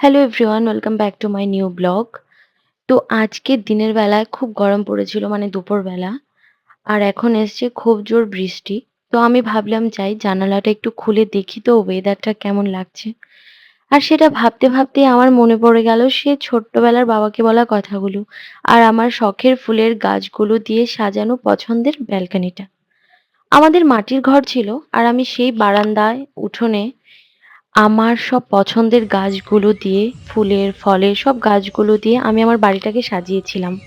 Hello everyone welcome back to my new blog তো আজকে দিনের বেলায় খুব গরম পড়েছিল মানে দুপুরবেলা আর এখন এসছে খুব জোর বৃষ্টি। তো আমি ভাবলাম, যাই জানালাটা একটু খুলে দেখি তো ওয়েদারটা কেমন লাগছে। আর সেটা ভাবতে ভাবতে আমার মনে পড়ে গেল, সে ছোট্টবেলার বাবাকে বলা কথাগুলো আর আমার শখের ফুলের গাছগুলো দিয়ে সাজানো পছন্দের ব্যালকনিটা। আমাদের মাটির ঘর ছিল আর আমি সেই বারান্দায়, উঠোনে আমার সব পছন্দের গাছগুলো দিয়ে ফুলের, ফলের সব গাছগুলো দিয়ে আমি আমার বাড়িটাকে সাজিয়েছিলাম।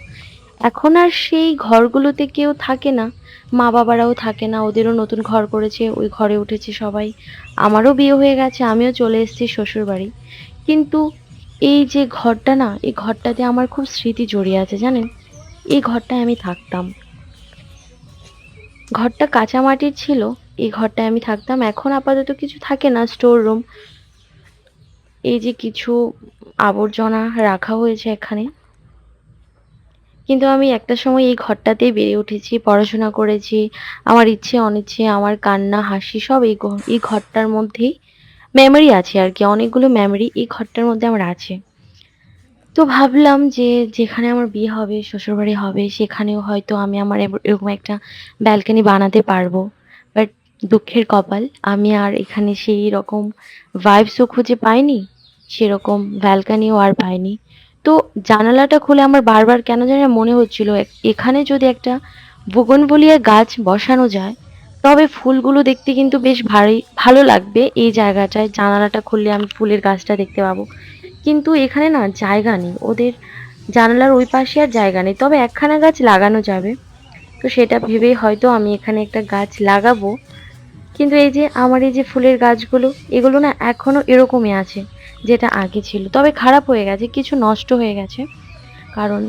এখন আর সেই ঘরগুলোতে কেউ থাকে না। মা-বাবারাও থাকে না। ওদেরও নতুন ঘর করেছে, ওই ঘরে উঠেছে সবাই। আমারও বিয়ে হয়ে গেছে, আমিও চলে এসেছি শ্বশুরবাড়ি। কিন্তু এই যে ঘরটা না, এই ঘরটাতে আমার খুব স্মৃতি জড়িয়ে আছে জানেন? এই ঘরটায় আমি থাকতাম। ঘরটা কাঁচা মাটির ছিল। এই ঘরটায় আমি থাকতাম। এখন আপাতত কিছু থাকে না, স্টোর রুম। এই যে কিছু আবর্জনা রাখা হয়েছে এখানে। কিন্তু আমি একটা সময় এই ঘরটাতেই বেড়ে উঠেছি, পড়াশোনা করেছি। আমার ইচ্ছে অনিচ্ছে, আমার কান্না, হাসি সব এই এই ঘরটার মধ্যেই মেমোরি আছে আর কি অনেকগুলো মেমোরি এই ঘরটার মধ্যে আমার আছে। তো ভাবলাম যে যেখানে আমার বিয়ে হবে, শ্বশুরবাড়ি হবে সেখানেও হয়তো আমি আমার এরকম একটা ব্যালকনি বানাতে পারব। দুঃখের কপাল আমি আর এখানে সেই রকম ভাইবস ও খুঁজে পাইনি, সেরকম ব্যালকনিও আর পাইনি। তো জানালাটা খুলে আমার বারবার কেন জানি মনে হচ্ছিল এখানে যদি একটা বুগনভেলিয়া গাছ বসানো যায়, তবে ফুলগুলো দেখতে কিন্তু বেশ ভারী ভালো লাগবে এই জায়গাটায়। জানালাটা খুললে আমি ফুলের গাছটা দেখতে পাবো। কিন্তু এখানে না জায়গা নেই। ওদের জানালার ওই পাশে আর জায়গা নেই। তবে একখানা গাছ লাগানো যাবে। তো সেটা ভেবেই হয়তো আমি এখানে একটা গাছ লাগাবো। কিন্তু এই যে আমার এই যে ফুলের গাছগুলো, এগুলো না এখনও এরকমই আছে যেটা আগে ছিল। তবে খারাপ হয়ে গেছে, কিছু নষ্ট হয়ে গেছে। কারণ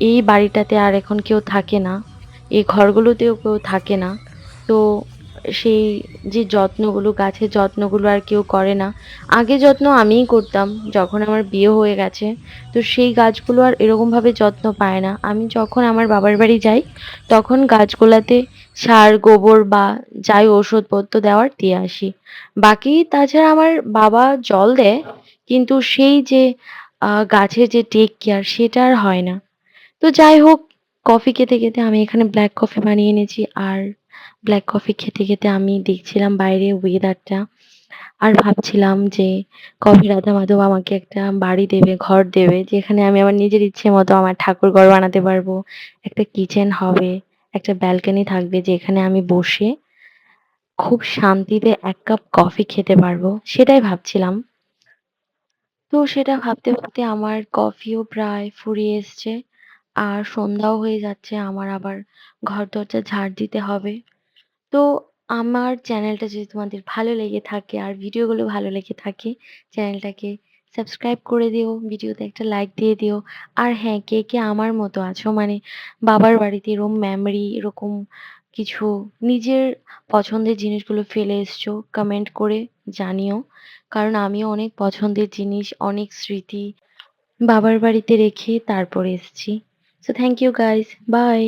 এই বাড়িটাতে আর এখন কেউ থাকে না। এই ঘরগুলোতেও কেউ থাকে না। তো সেই যে যত্নগুলো, গাছের যত্নগুলো আর কেউ করে না। আগে যত্ন আমিই করতাম যখন আমার বিয়ে হয়ে গেছে। তো সেই গাছগুলো আর এরকমভাবে যত্ন পায় না। আমি যখন আমার বাবার বাড়ি যাই, তখন গাছগুলাতে সার, গোবর বা যাই ওষুধপত্র দেওয়ার দিয়ে আসি। বাকি তাছাড়া আমার বাবা জল দেয়, কিন্তু সেই যে গাছের যে টেক কেয়ার সেটা আর হয় না। তো যাই হোক কফি খেতে, খেতে আমি এখানে ব্ল্যাক কফি বানিয়ে এনেছি। আর ব্ল্যাক কফি খেতে, খেতে আমি দেখছিলাম বাইরে ওয়েদারটা। আর ভাবছিলাম যে কফি রাধা মাধব আমাকে একটা বাড়ি দেবে, ঘর দেবে যেখানে আমি আমার নিজের ইচ্ছে মতো আমার ঠাকুরঘর বানাতে পারব। একটা কিচেন হবে, একটা ব্যালকনি থাকবে যেখানে আমি বসে খুব শান্তিতে এক কাপ কফি খেতে পারব। সেটাই ভাবছিলাম। তো সেটা ভাবতে, ভাবতে আমার কফিও প্রায় ফুরিয়ে এসছে। আর সন্ধ্যাও হয়ে যাচ্ছে। আমার আবার ঘর-দরজা ঝাড় দিতে হবে। তো আমার চ্যানেলটা যদি তোমাদের ভালো লেগে থাকে আর ভিডিওগুলো ভালো লেগে থাকে, চ্যানেলটাকে সাবস্ক্রাইব করে দিও, ভিডিওতে একটা লাইক দিয়ে দিও। আর হ্যাঁ, কে, কে আমার মতো আছো মানে বাবার বাড়িতে এরকম মেমোরি এরকম কিছু নিজের পছন্দের জিনিসগুলো ফেলে এসছো, কমেন্ট করে জানিও। কারণ আমিও অনেক পছন্দের জিনিস, অনেক স্মৃতি বাবার বাড়িতে রেখে তারপরে এসেছি। So thank you guys. Bye.